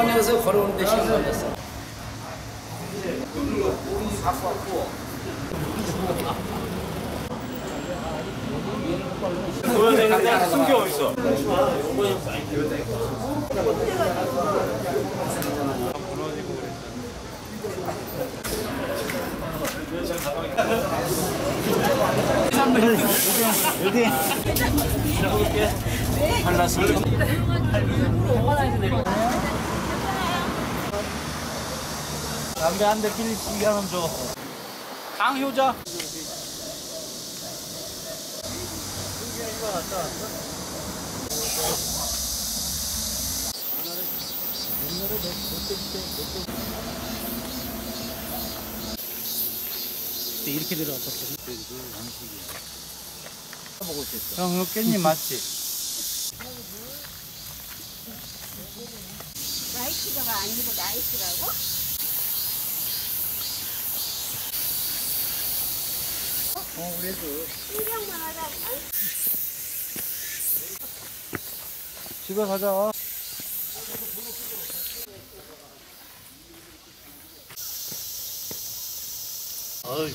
6학년에서 걸어오는데 시간 걸렸어. 보여야 되는데 숨겨 어딨어? 담배 한대 빌리 시게 하면 줘. 강효자. 이렇게 들어갔었거든. 형, 이거 깻잎 맞지? 라이트가 아니고 라이트라고? 어, 그래도. 신경만 하다 집에 가자. 어이.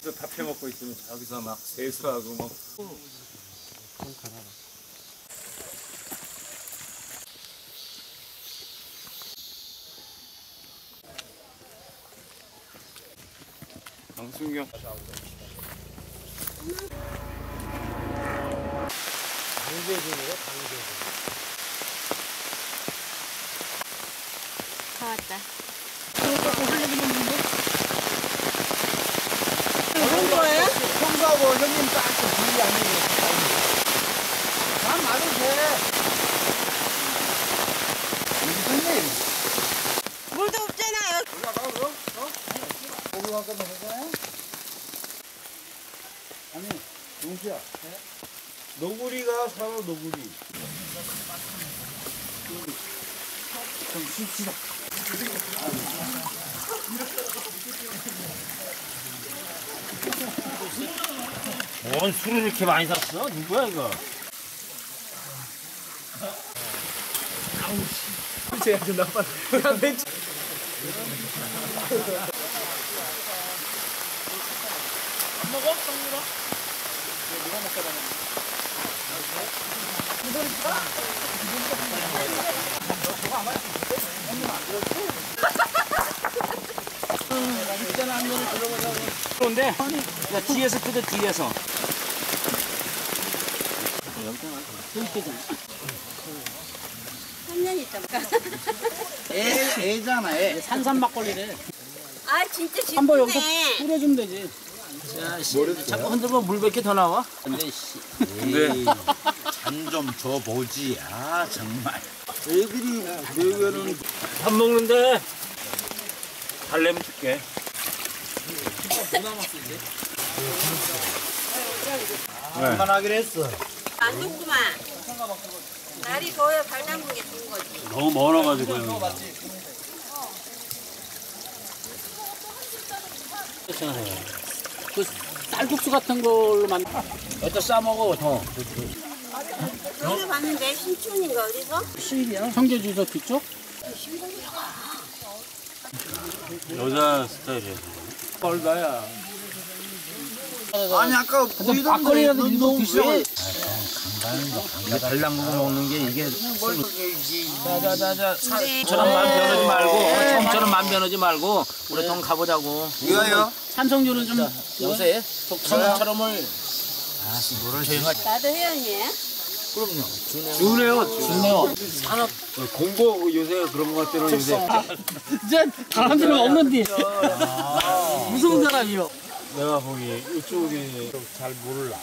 다 패먹고 있으면 저기서 막 세수하고 뭐 강순경 다 왔다. 그런 거예요? 형사고 형님 딱 분이 아니고. 난 말도 돼. 형님. 물도 없잖아요. 올라가 그럼? 어? 고기 한 건더 먹어요? 아니, 용수야. 너구리가 살아, 너구리. 좀 쉽시다. 뭔 술을 이렇게 많이 샀어? 누구야 이거? 제가 좀 나빠 그냥 벤치 그런데 야 뒤에서 뜯어 뒤에서. 한년 있다. 애, 애잖아, 애. 산산 막걸리래. 아 진짜 진짜. 한 번 여기서 뿌려주면 되지. 자, 씨, 자꾸 흔들면 물몇개 더 나와? 근데 씨. 근데 잔좀 줘보지. 아, 정말. 애들이 대회는 밥 먹는데 달래면 줄게. 그만하기로 했어. 안 좋구만. 날이 더워야 발 담근 게 좋은 거지. 너무 멀어가지고. 그 쌀국수 같은 걸로 만. 여기다 싸 먹어 더. 여기 봤는데 신촌인가 어디서? 시일이야. 청계주소 뒤쪽? 여자 스타일이야 뻘다야 아니, 아까 보이던데. 막걸리라도 일부 드시라고. 달랑 거 먹는 게 이게 자자자자. 네. 처럼 만 변하지 말고 처음처럼 만 변하지 말고 우리 동 가보자고. 이거요? 삼성주는 좀 요새 처음처럼을 나도 회원이에요. 주네요 좋네요. 공고 요새 그런 것 같더라 요새 이제 사람들은 없는데 무서운 사람이요. 내가 보기에 이쪽이 잘 몰라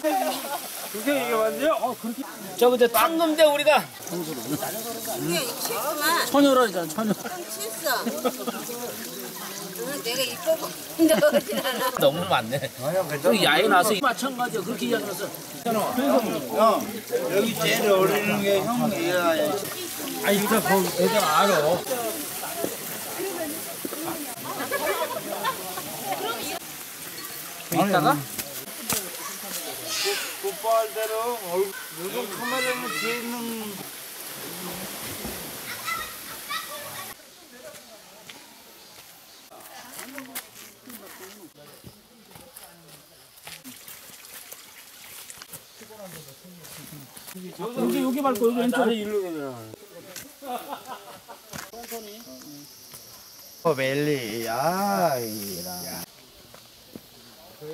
그렇게 얘기하면 어 그렇게 저 근데 탔는데 우리가 이게 싫구만. 처녀라니까 처녀. 좀 칠어. 응, 내가 이뻐 보인다 그러진 않아. 너무 많네. 그 야외 나서 마찬가지야 그렇게 이야기해서 형 여기 제일 어울리는 게형 애야 아 일단 거기 애들 알아. 이따가 오빠할대로 얼굴. 요즘 카메라는 뒤에 있는 여기 여기 말고 여기 왼쪽 나는 일로 그냥. 어 멜리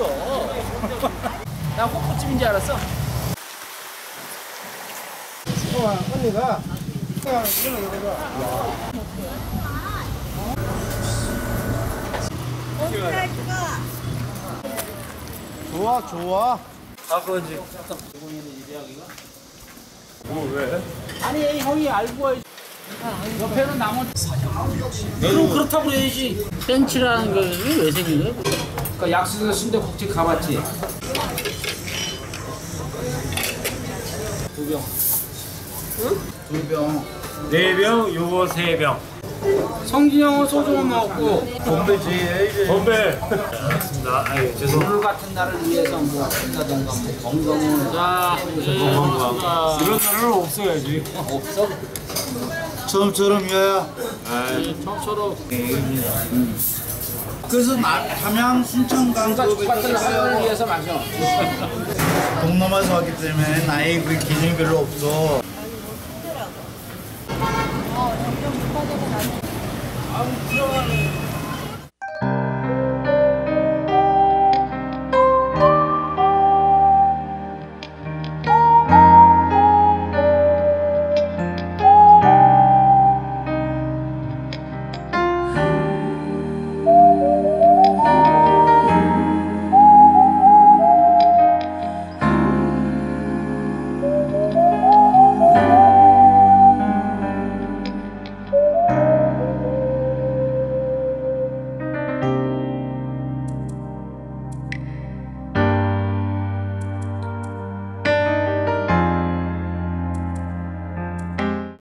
건 없어. 나 호프집인 줄 알았어. 언니가 좋아 좋아 아버지. 뭐 왜? 아니 형이 알고 와야지. 옆에는 나머지 그럼 그렇다고 그래야지. 벤치라는 게왜 생긴 거야? 그러니까 약수에서 순대국집 가봤지. 두 병. 두 병. 네 병, 요거 세 병. 성진이 형은 소주만 먹고 건배지. 건배. 나, 아유, 죄송합니다. 오늘 같은 날을 위해서 뭐 한다던가 뭐 건강을 자 건강. 이런 날은 없어야지. 없어? 처음처럼 이거야 처음처럼 그래서 나 담양 순천 강도 똑같은 하루를 위해서 마셔. 동남아에서 왔기 때문에 나이 그 기준이 별로 없어 들어가네.